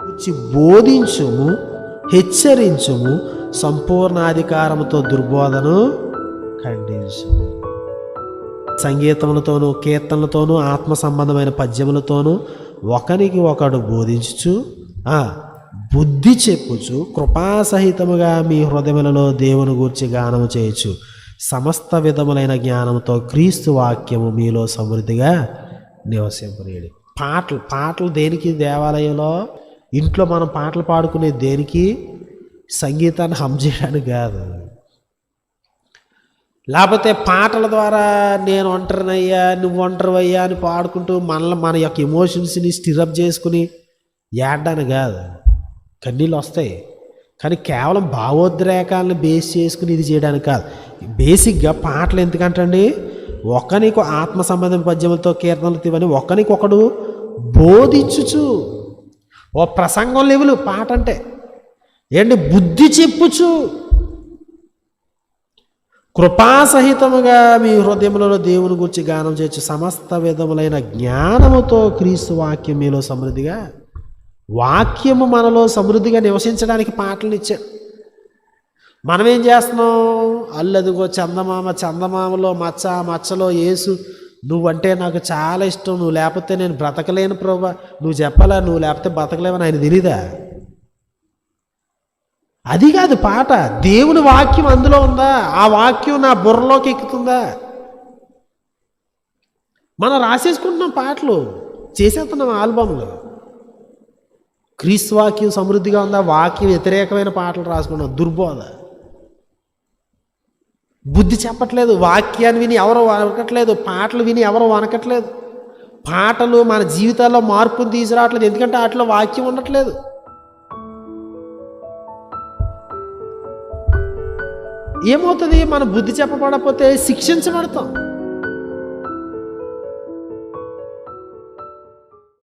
వచ్చి బోధించుము హెచ్చరించుము సంపూర్ణాధికారముతో దుర్బోధను ఖండించుము. సంగీతములతోనూ కీర్తనలతోనూ ఆత్మ సంబంధమైన పద్యములతోనూ ఒకనికి ఒకడు బోధించుచు ఆ, బుద్ధి చెప్పుచు కృపాసహితముగా మీ హృదయములలో దేవుని గూర్చి గానము చేయొచ్చు సమస్త విధములైన జ్ఞానంతో క్రీస్తు వాక్యము మీలో సమృద్ధిగా నివసింపనీయుడు పాటలు పాటలు దేనికి దేవాలయంలో? ఇంట్లో మనం పాటలు పాడుకునే దేనికి? సంగీతాన్ని హమ్ చేయడానికి కాదు. లేకపోతే పాటల ద్వారా నేను ఒంటరినయ్యా నువ్వు ఒంటరివయ్యా అని పాడుకుంటూ మనల్ని మన యొక్క ఎమోషన్స్ని స్టిరప్ చేసుకుని ఏడ్డానికి కాదు. కన్నీళ్ళు వస్తాయి. కానీ కేవలం భావోద్రేకాలను బేస్ చేసుకుని ఇది చేయడానికి కాదు. బేసిక్గా పాటలు ఎందుకంటండి? ఒకనికి ఆత్మ సంబంధం పద్యములతో కీర్తనలు ఇవన్నీ ఒకనికొకడు బోధించుచు. ఓ ప్రసంగం లెవెలు పాట అంటే ఏంటి? బుద్ధి చెప్పుచు. కృపాసహితముగా మీ హృదయములలో దేవుని గురించి గానం చేయొచ్చు సమస్త విధములైన జ్ఞానముతో క్రీస్తు వాక్యం మీలో సమృద్ధిగా వాక్యము మనలో సమృద్ధిగా నివసించడానికి పాటలు ఇచ్చాడు. మనం ఏం చేస్తున్నాం? అల్లదిగో చందమామ చందమామలో మచ్చ మచ్చలో ఏసు నువ్వంటే నాకు చాలా ఇష్టం. నువ్వు లేకపోతే నేను బ్రతకలేను ప్రభా. నువ్వు చెప్పాలా? నువ్వు లేకపోతే బ్రతకలేవని ఆయన తెలీదా? అది కాదు పాట. దేవుని వాక్యం అందులో ఉందా? ఆ వాక్యం నా బుర్రలోకి ఎక్కుతుందా? మనం రాసేసుకుంటున్నాం పాటలు. చేసేస్తున్నాం ఆల్బమ్లు క్రీస్తు వాక్యం సమృద్ధిగా ఉందా? వాక్యం వ్యతిరేకమైన పాటలు రాసుకున్నాం. దుర్బోధ. బుద్ధి చెప్పట్లేదు వాక్యాన్ని విని ఎవరు వనకట్లేదు పాటలు విని ఎవరు వనకట్లేదు. పాటలు మన జీవితాల్లో మార్పును తీసుకురావట్లేదు ఎందుకంటే వాటిలో వాక్యం ఉండట్లేదు. ఏమవుతుంది? మన బుద్ధి చెప్పబడకపోతే శిక్షించబడతాం.